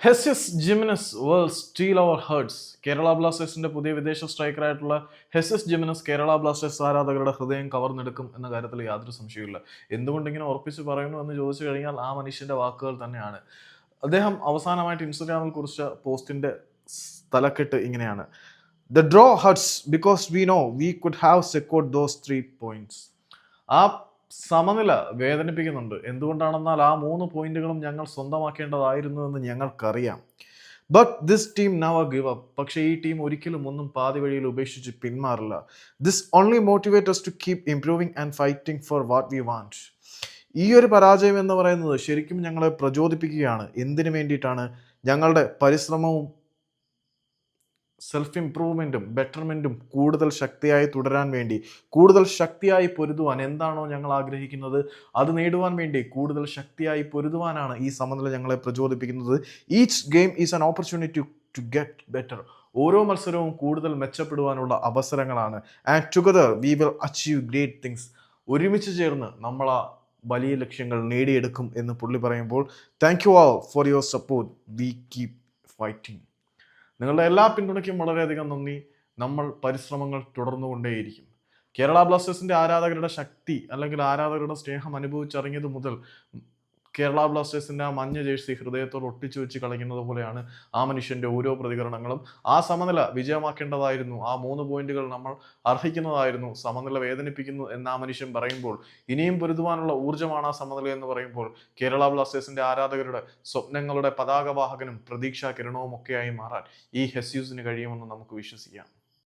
Jesus Jimenez will steal our hearts Kerala ബ്ലാസ്റ്റേഴ്സിന്റെ പുതിയ വിദേശ സ്ട്രൈക്കറായിട്ടുള്ള ഹെസ്യസ് ജിമിനസ് കേരള ബ്ലാസ്റ്റേഴ്സ് ആരാധകരുടെ ഹൃദയം കവർന്നെടുക്കും എന്ന കാര്യത്തിൽ യാതൊരു സംശയമില്ല എന്തുകൊണ്ടിങ്ങനെ ഉറപ്പിച്ച് പറയുന്നു എന്ന് ചോദിച്ചു കഴിഞ്ഞാൽ ആ മനുഷ്യന്റെ വാക്കുകൾ തന്നെയാണ്. അദ്ദേഹം അവസാനമായിട്ട് ഇൻസ്റ്റഗ്രാമിൽ കുറിച്ച പോസ്റ്റിന്റെ തലക്കെട്ട് ഇങ്ങനെയാണ്. The draw hurts because we know we could have secured those three points ആ സമനില വേദനിപ്പിക്കുന്നുണ്ട്. എന്തുകൊണ്ടാണെന്നാൽ ആ മൂന്ന് പോയിന്റുകളും ഞങ്ങൾ സ്വന്തമാക്കേണ്ടതായിരുന്നു എന്ന് ഞങ്ങൾക്കറിയാം. But this team never give up പക്ഷേ ഈ ടീം ഒരിക്കലും ഒന്നും പാതി വഴിയിൽ ഉപേക്ഷിച്ച് പിന്മാറില്ല. This only motivates to keep improving and fighting for what we want ഈ ഒരു പരാജയം എന്ന് പറയുന്നത് ശരിക്കും ഞങ്ങളെ പ്രചോദിപ്പിക്കുകയാണ്. എന്തിനു വേണ്ടിയിട്ടാണ്? ഞങ്ങളുടെ പരിശ്രമവും സെൽഫ് ഇംപ്രൂവ്മെന്റും ബെറ്റർമെന്റും കൂടുതൽ ശക്തിയായി തുടരാൻ വേണ്ടി കൂടുതൽ ശക്തിയായി പൊരുതുവാൻ എന്താണോ ഞങ്ങൾ ആഗ്രഹിക്കുന്നത് അത് നേടുവാൻ വേണ്ടി കൂടുതൽ ശക്തിയായി പൊരുതുവാനാണ് ഈ സമനില ഞങ്ങളെ പ്രചോദിപ്പിക്കുന്നത്. Each game is an opportunity to get better ഓരോ മത്സരവും കൂടുതൽ മെച്ചപ്പെടുവാനുള്ള അവസരങ്ങളാണ്. And together we will achieve great things ഒരുമിച്ച് ചേർന്ന് നമ്മൾ ആ വലിയ ലക്ഷ്യങ്ങൾ നേടിയെടുക്കും എന്ന് പുള്ളി പറയുമ്പോൾ thank you all for your support we keep fighting നിങ്ങളുടെ എല്ലാ പിന്തുണയ്ക്കും വളരെയധികം നന്ദി. നമ്മൾ പരിശ്രമങ്ങൾ തുടർന്നുകൊണ്ടേയിരിക്കും. കേരള ബ്ലാസ്റ്റേഴ്സിന്റെ ആരാധകരുടെ ശക്തി അല്ലെങ്കിൽ ആരാധകരുടെ സ്നേഹം അനുഭവിച്ചറിഞ്ഞത് മുതൽ കേരള ബ്ലാസ്റ്റേഴ്സിന്റെ ആ മഞ്ഞ ജേഴ്സി ഹൃദയത്തോട് ഒട്ടിച്ചു വെച്ച് കളിക്കുന്നത് പോലെയാണ് ആ മനുഷ്യന്റെ ഓരോ പ്രതികരണങ്ങളും. ആ സമനില വിജയമാക്കേണ്ടതായിരുന്നു. ആ മൂന്ന് പോയിന്റുകൾ നമ്മൾ അർഹിക്കുന്നതായിരുന്നു. സമനില വേദനിപ്പിക്കുന്നു എന്ന് ആ മനുഷ്യൻ പറയുമ്പോൾ ഇനിയും പൊരുതുവാനുള്ള ഊർജമാണ് ആ സമനില എന്ന് പറയുമ്പോൾ കേരള ബ്ലാസ്റ്റേഴ്സിന്റെ ആരാധകരുടെ സ്വപ്നങ്ങളുടെ പതാകവാഹകനും പ്രതീക്ഷാ കിരണവും ഒക്കെയായി മാറാൻ ഈ ഹെസ്യൂസിന് കഴിയുമെന്ന് നമുക്ക് വിശ്വസിക്കാം.